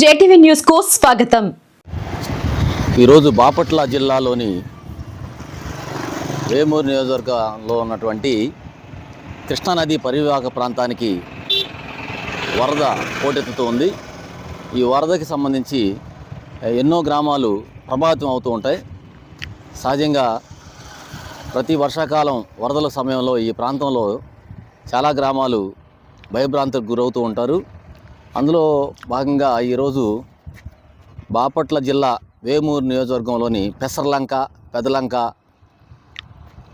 JTV న్యూస్కు స్వాగతం. ఈరోజు బాపట్ల జిల్లాలోని వేమూరు నియోజకవర్గంలో ఉన్నటువంటి కృష్ణానది పరివాహక ప్రాంతానికి వరద పోటెత్తుతూ ఉంది. ఈ వరదకి సంబంధించి ఎన్నో గ్రామాలు ప్రభావితం అవుతూ ఉంటాయి. సహజంగా ప్రతి వర్షాకాలం వరదల సమయంలో ఈ ప్రాంతంలో చాలా గ్రామాలు భయభ్రాంతకు గురవుతూ ఉంటారు. అందులో భాగంగా ఈరోజు బాపట్ల జిల్లా వేమూరు నియోజకవర్గంలోని పెసర్లంక పెదలంక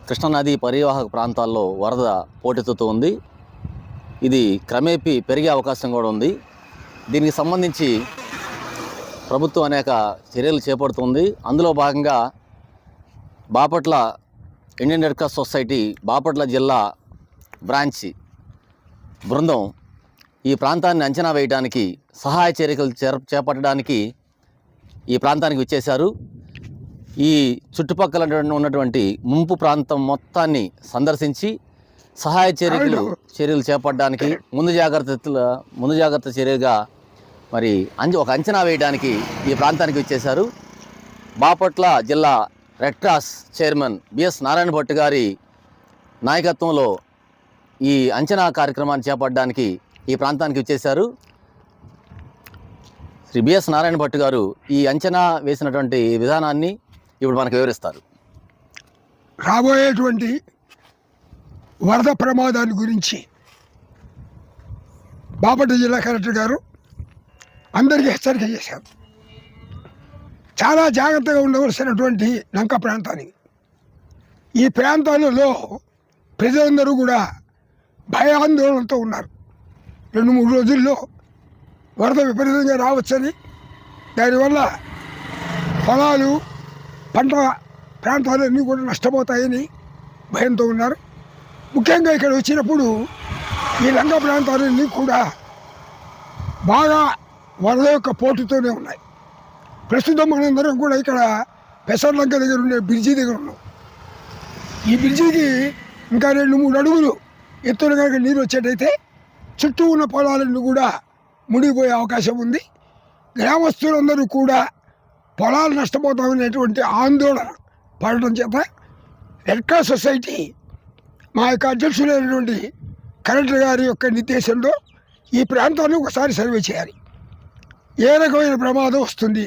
కృష్ణానది పరివాహక ప్రాంతాల్లో వరద పోటెత్తుతూ ఉంది. ఇది క్రమేపీ పెరిగే అవకాశం కూడా ఉంది. దీనికి సంబంధించి ప్రభుత్వం అనేక చర్యలు చేపడుతుంది. అందులో భాగంగా Bapatla Indian Red Cross Society Bapatla జిల్లా బ్రాంచి బృందం ఈ ప్రాంతాన్ని అంచనా వేయడానికి సహాయ చర్యలు చేర- చేపట్టడానికి ఈ ప్రాంతానికి వచ్చేశారు. ఈ చుట్టుపక్కల ఉన్నటువంటి ముంపు ప్రాంతం మొత్తాన్ని సందర్శించి సహాయ చర్యలు చర్యలు చేపట్టడానికి ముందు జాగ్రత్తల ముందు జాగ్రత్త చర్యగా మరి అంచ ఒక అంచనా వేయడానికి ఈ ప్రాంతానికి వచ్చేశారు. బాపట్ల జిల్లా Red Cross chairman B S Narayana Bhat గారి నాయకత్వంలో ఈ అంచనా కార్యక్రమాన్ని చేపట్టడానికి ఈ ప్రాంతానికి వచ్చేశారు. శ్రీ బిఎస్ నారాయణ భట్ గారు ఈ అంచనా వేసినటువంటి విధానాన్ని ఇప్పుడు మనకు వివరిస్తారు. రాబోయేటువంటి వరద ప్రమాదాన్ని గురించి బాపట్ల జిల్లా కలెక్టర్ గారు అందరికీ హెచ్చరిక చేశారు. చాలా జాగ్రత్తగా ఉండవలసినటువంటి లంక ప్రాంతానికి ఈ ప్రాంతాలలో ప్రజలందరూ కూడా భయాందోళనతో ఉన్నారు. రెండు మూడు రోజుల్లో వరద విపరీతంగా రావచ్చని. దానివల్ల పొలాలు పంట ప్రాంతాలు అన్నీ కూడా నష్టపోతాయని భయంతో ఉన్నారు. ముఖ్యంగా ఇక్కడ వచ్చినప్పుడు ఈ లంక ప్రాంతాలన్నీ కూడా బాగా వరద యొక్క పోటుతోనే ఉన్నాయి. ప్రస్తుతం మనందరం కూడా ఇక్కడ పెసర్లంక దగ్గర ఉండే బ్రిడ్జి దగ్గర ఉన్నాం. ఈ బ్రిడ్జికి ఇంకా రెండు మూడు అడుగులు ఎత్తున కనుక నీరు వచ్చేటైతే చుట్టూ ఉన్న పొలాలన్నీ కూడా మునిగిపోయే అవకాశం ఉంది. గ్రామస్తులందరూ కూడా పొలాలు నష్టపోతామనేటువంటి ఆందోళన పడటం చేత రెడ్ క్రాస్ సొసైటీ మా యొక్క అధ్యక్షులైనటువంటి కలెక్టర్ గారి యొక్క నిర్దేశంలో ఈ ప్రాంతాన్ని ఒకసారి సర్వే చేయాలి. ఏ రకమైన ప్రమాదం వస్తుంది?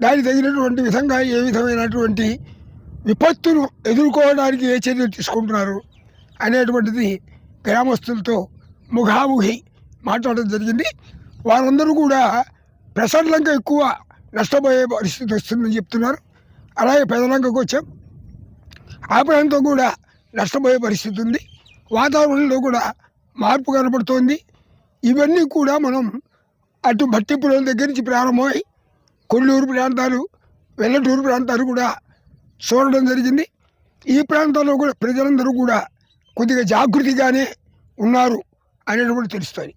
దానికి తగినటువంటి విధంగా ఏ విధమైనటువంటి విపత్తును ఎదుర్కోవడానికి ఏ చర్యలు తీసుకుంటున్నారు అనేటువంటిది గ్రామస్తులతో ముఖాముఖి మాట్లాడడం జరిగింది. వారందరూ కూడా ప్రసర్లంక ఎక్కువ నష్టపోయే పరిస్థితి వస్తుందని చెప్తున్నారు. అలాగే పెదలంకకు వచ్చాం. ఆ ప్రాంతం కూడా నష్టపోయే పరిస్థితి ఉంది. వాతావరణంలో కూడా మార్పు కనబడుతోంది ఇవన్నీ కూడా మనం అటు భట్టిపురం దగ్గర నుంచి ప్రారంభమై కొల్లూరు ప్రాంతాలు వెల్లటూరు ప్రాంతాలు కూడా చూడడం జరిగింది. ఈ ప్రాంతాల్లో కూడా ప్రజలందరూ కూడా కొద్దిగా జాగృతిగానే ఉన్నారు. అనేటువంటి తెలుస్తుంది.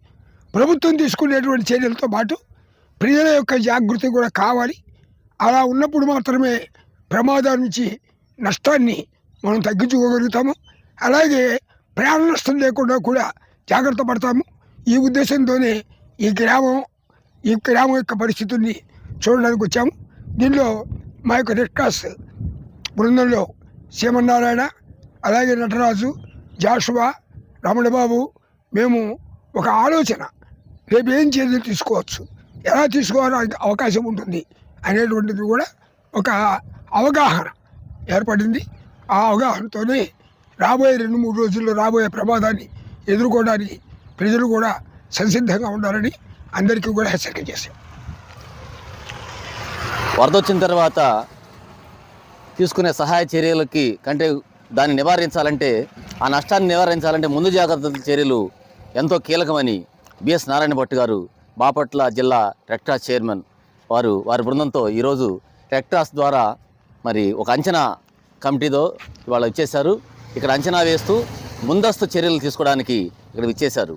ప్రభుత్వం తీసుకునేటువంటి చర్యలతో పాటు ప్రజల యొక్క జాగృతి కూడా కావాలి. అలా ఉన్నప్పుడు మాత్రమే ప్రమాదం నుంచి నష్టాన్ని మనం తగ్గించుకోగలుగుతాము. అలాగే ప్రాణ నష్టం లేకుండా కూడా జాగ్రత్త పడతాము. ఈ ఉద్దేశంతోనే ఈ గ్రామం ఈ గ్రామం యొక్క పరిస్థితుల్ని చూడడానికి వచ్చాము. దీనిలో మా యొక్క రెడ్ క్రాస్ బృందంలో సీమన్నారాయణ అలాగే నటరాజు జాషువా రమణబాబు మేము ఒక ఆలోచన. రేపు ఏం చర్యలు తీసుకోవచ్చు? ఎలా తీసుకోవడానికి అవకాశం ఉంటుంది? అనేటువంటిది కూడా ఒక అవగాహన ఏర్పడింది. ఆ అవగాహనతోనే రాబోయే రెండు మూడు రోజుల్లో రాబోయే ప్రమాదాన్ని ఎదుర్కోవడానికి ప్రజలు కూడా సంసిద్ధంగా ఉండాలని అందరికీ కూడా హెచ్చరిక చేశాం వరద వచ్చిన తర్వాత తీసుకునే సహాయ చర్యలకి కంటే దాన్ని నివారించాలంటే ఆ నష్టాన్ని నివారించాలంటే ముందు జాగ్రత్త చర్యలు ఎంతో కీలకమని బిఎస్ నారాయణ భట్ గారు బాపట్ల జిల్లా రెక్టాస్ చైర్మన్ వారు వారి బృందంతో ఈరోజు రెక్టాస్ ద్వారా మరి ఒక అంచనా కమిటీతో ఇవాళ ఇచ్చేశారు. ఇక్కడ అంచనా వేస్తూ ముందస్తు చర్యలు తీసుకోవడానికి ఇక్కడ ఇచ్చేశారు